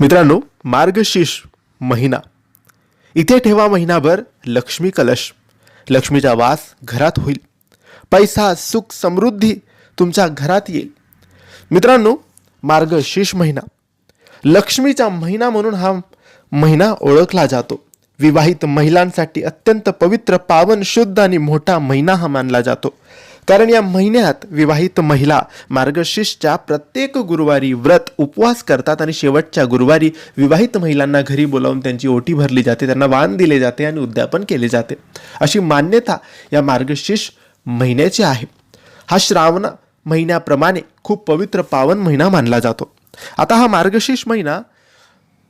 मित्रांनो मार्गशीर्ष महिना. इथे ठेवा महिनाभर लक्ष्मी कलश. लक्ष्मीचा वास घरात होईल. पैसा सुख समृद्धी तुमच्या घरात येईल. मित्रांनो मार्गशीर्ष महिना. लक्ष्मीचा महिना म्हणून हा महिना ओळखला जातो. विवाहित महिलांसाठी अत्यंत पवित्र पावन शुद्ध आणि मोठा महिना हा मानला जातो. कारण या महिन्यात विवाहित महिला मार्गशीर्षच्या प्रत्येक गुरुवारी व्रत उपवास करतात आणि शेवटच्या गुरुवारी विवाहित महिलांना घरी बोलावून त्यांची ओटी भरली जाते त्यांना वाण दिले जाते आणि उद्यापन केले जाते. अशी मान्यता या मार्गशीर्ष महिन्याची आहे. हा श्रावण महिन्याप्रमाणे खूप पवित्र पावन महिना मानला जातो. आता हा मार्गशीर्ष महिना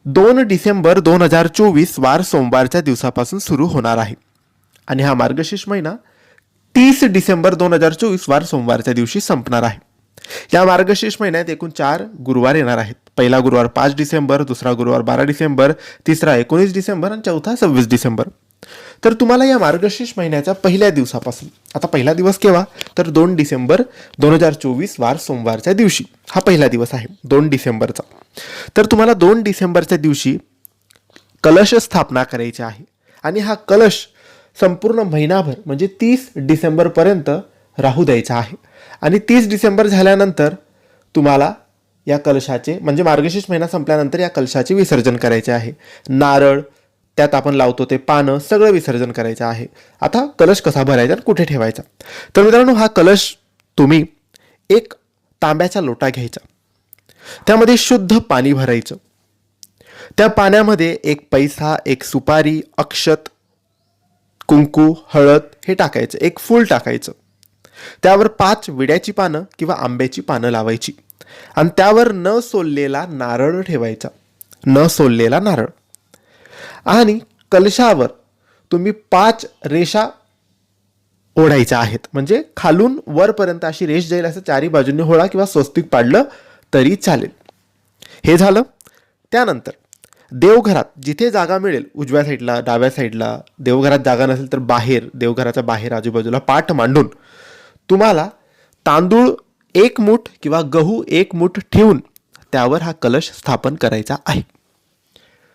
दोन डिसेंबर दोन हजार चोवीस वार सोमवारच्या दिवसापासून सुरू होणार आहे. आणि हा मार्गशीर्ष महिना तीस डिसेंबर दोन हजार चोवीस वार सोमवारच्या दिवशी संपणार आहे. या मार्गशीर्ष महिन्यात एकूण चार गुरुवार येणार आहेत. पहिला गुरुवार पाच डिसेंबर दुसरा गुरुवार बारा डिसेंबर तिसरा एकोणीस डिसेंबर आणि चौथा सव्वीस डिसेंबर. तर तुम्हाला या मार्गशीर्ष महिन्याच्या पहिल्या दिवसापासून आता पहिला दिवस केव्हा? तर दोन डिसेंबर दोन हजार चोवीस वार सोमवारच्या दिवशी. हा पहिला दिवस आहे दोन डिसेंबरचा. तर तुम्हाला दोन डिसेंबरच्या दिवशी कलश स्थापना करायची आहे आणि हा कलश संपूर्ण महिनाभर म्हणजे तीस डिसेंबरपर्यंत राहू द्यायचा आहे. आणि तीस डिसेंबर झाल्यानंतर तुम्हाला या कलशाचे म्हणजे मार्गशीर्ष महिना संपल्यानंतर या कलशाचे विसर्जन करायचे आहे. नारळ त्यात आपण लावतो ते पानं सगळं विसर्जन करायचं आहे. आता कलश कसा भरायचा आणि कुठे ठेवायचा? तर मित्रांनो हा कलश तुम्ही एक तांब्याचा लोटा घ्यायचा. त्यामध्ये शुद्ध पाणी भरायचं. त्या पाण्यामध्ये एक पैसा एक सुपारी अक्षत कुंकू हळद हे टाकायचं एक फूल टाकायचं. त्यावर पाच विड्याची पानं किंवा आंब्याची पानं लावायची. आणि त्यावर न सोललेला नारळ ठेवायचा. न सोललेला नारळ. आणि कलशावर तुम्ही पाच रेषा ओढायच्या आहेत. म्हणजे खालून वरपर्यंत अशी रेष जाईल असं चारी बाजूंनी होळा किंवा स्वस्तिक पाडलं तरी चालेल. हे झालं. त्यानंतर देवघरात जिथे जागा मिळेल उजव्या साईडला डाव्या साईडला देवघरात जागा नसेल तर बाहेर देवघराच्या बाहेर आजूबाजूला पाठ मांडून तुम्हाला तांदूळ एक मूठ किंवा गहू एक मूठ ठेवून त्यावर हा कलश स्थापन करायचा आहे.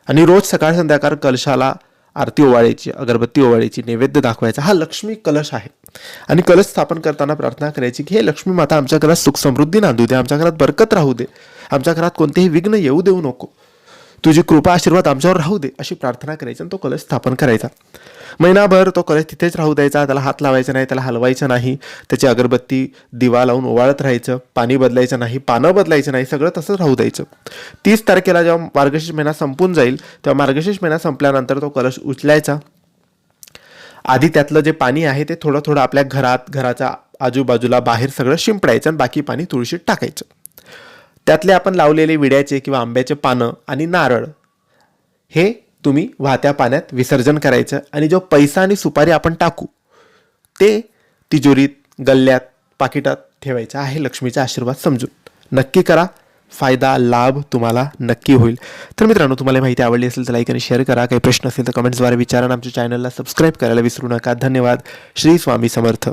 आणि रोज सकाळ संध्याकाळ कलशाला आरती ओवाळायची अगरबत्ती ओवाळायची नैवेद्य दाखवायचा हा लक्ष्मी कलश आहे. आणि कलश स्थापन करताना प्रार्थना करायची की हे लक्ष्मी माता आमच्या घरात सुख समृद्धी नांदू दे आमच्या घरात बरकत राहू दे आमच्या घरात कोणतेही विघ्न येऊ देऊ नको तुझी कृपा आशीर्वाद आमच्यावर राहू दे अशी प्रार्थना करायची आणि तो कलश स्थापन करायचा. महिनाभर तो कलश तिथेच राहू द्यायचा त्याला हात लावायचा नाही त्याला हलवायचं नाही त्याची अगरबत्ती दिवा लावून ओवाळत राहायचं पाणी बदलायचं नाही पानं बदलायचं नाही सगळं तसंच राहू द्यायचं. तीस तारखेला जेव्हा मार्गशीर्ष महिना संपून जाईल तेव्हा मार्गशीर्ष महिना संपल्यानंतर तो कलश उचलायचा. आधी त्यातलं जे पाणी आहे ते थोडं थोडं आपल्या घरात घराच्या आजूबाजूला बाहेर सगळं शिंपडायचं आणि बाकी पाणी तुळशीत टाकायचं. त्यातले आपण लावलेले विड्याचे किंवा आंब्याचे पानं आणि नारळ हे तुम्ही वाहत्या पाण्यात विसर्जन करायचं आणि जो पैसा आणि सुपारी आपण टाकू ते तिजोरीत गल्ल्यात पाकिटात ठेवायचं आहे लक्ष्मीचा आशीर्वाद समजून. नक्की करा. फायदा लाभ तुम्हाला नक्की होईल. तर मित्रांनो तुम्हाला माहिती आवडली असेल तर लाईक आणि शेअर करा. काही प्रश्न असेल तर कमेंट्सद्वारे विचारा आमच्या चॅनलला सबस्क्राईब करायला विसरू नका. धन्यवाद. श्री स्वामी समर्थ.